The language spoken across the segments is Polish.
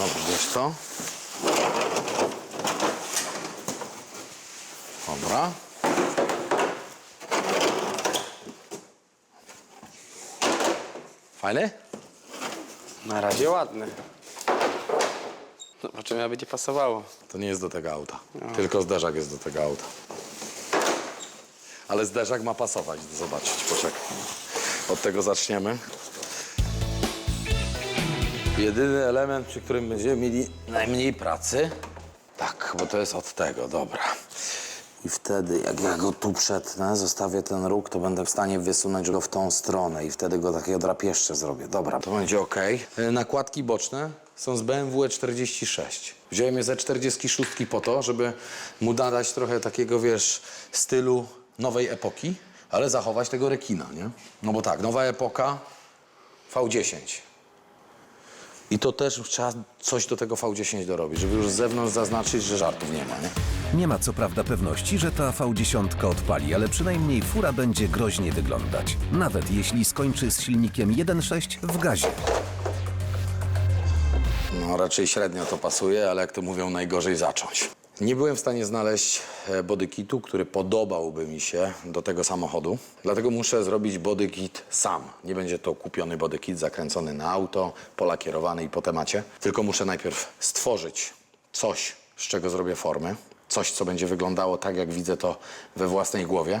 Dobra, wiesz to. Dobra. Fajny? Na razie ładny. Zobaczymy, jak będzie pasowało. To nie jest do tego auta. Tylko zderzak jest do tego auta. Ale zderzak ma pasować. Zobaczyć, poczekaj. Od tego zaczniemy. Jedyny element, przy którym będziemy mieli najmniej pracy. Tak, bo to jest od tego, dobra. I wtedy, jak ja go tu przetnę, zostawię ten róg, to będę w stanie wysunąć go w tą stronę i wtedy go takiego drapieszcze zrobię. Dobra, to będzie ok. Nakładki boczne są z BMW E46. Wziąłem je ze 46 po to, żeby mu nadać trochę takiego, wiesz, stylu nowej epoki, ale zachować tego rekina, nie? No bo tak, nowa epoka, V10. I to też trzeba coś do tego V10 dorobić, żeby już z zewnątrz zaznaczyć, że żartów nie ma, nie? Nie ma co prawda pewności, że ta V10 odpali, ale przynajmniej fura będzie groźnie wyglądać. Nawet jeśli skończy z silnikiem 1.6 w gazie. No raczej średnio to pasuje, ale jak to mówią, najgorzej zacząć. Nie byłem w stanie znaleźć e, bodykitu, który podobałby mi się do tego samochodu. Dlatego muszę zrobić bodykit sam. Nie będzie to kupiony bodykit zakręcony na auto, polakierowany i po temacie. Tylko muszę najpierw stworzyć coś, z czego zrobię formy. Coś, co będzie wyglądało tak, jak widzę to we własnej głowie.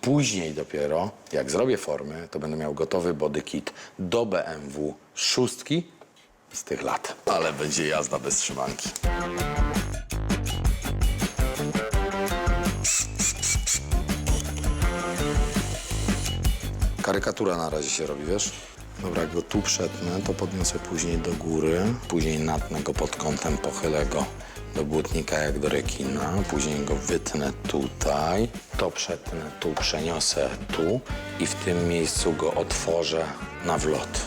Później dopiero, jak zrobię formy, to będę miał gotowy bodykit do BMW szóstki z tych lat. Ale będzie jazda bez trzymanki. Karykatura na razie się robi, wiesz? Dobra, jak go tu przetnę, to podniosę później do góry, później natnę go pod kątem, pochylę go do błotnika jak do rekina, później go wytnę tutaj, to przetnę tu, przeniosę tu i w tym miejscu go otworzę na wlot.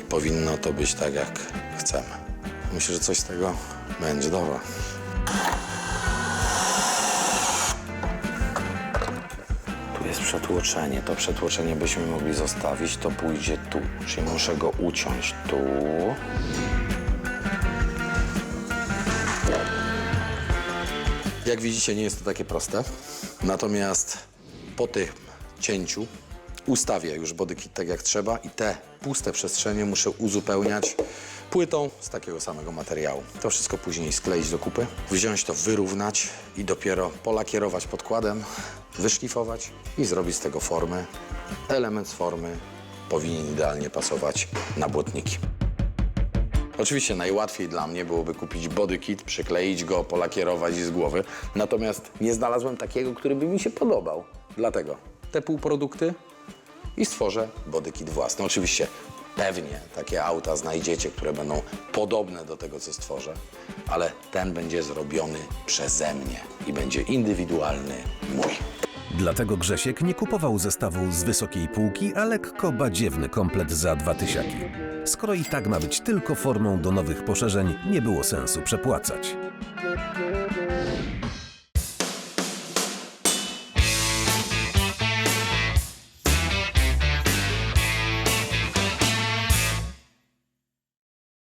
I powinno to być tak, jak chcemy. Myślę, że coś z tego będzie, dobra. Przetłoczenie. To przetłoczenie byśmy mogli zostawić, to pójdzie tu. Czyli muszę go uciąć tu. Jak widzicie, nie jest to takie proste. Natomiast po tym cięciu ustawię już bodykit tak jak trzeba i te puste przestrzenie muszę uzupełniać płytą z takiego samego materiału. To wszystko później skleić do kupy, wziąć to, wyrównać i dopiero polakierować podkładem, wyszlifować i zrobić z tego formę. Element z formy powinien idealnie pasować na błotniki. Oczywiście najłatwiej dla mnie byłoby kupić bodykit, przykleić go, polakierować z głowy. Natomiast nie znalazłem takiego, który by mi się podobał. Dlatego te półprodukty i stworzę bodykit własny. Oczywiście pewnie takie auta znajdziecie, które będą podobne do tego, co stworzę, ale ten będzie zrobiony przeze mnie i będzie indywidualny mój. Dlatego Grzesiek nie kupował zestawu z wysokiej półki, a lekko badziewny komplet za dwa tysiaki. Skoro i tak ma być tylko formą do nowych poszerzeń, nie było sensu przepłacać.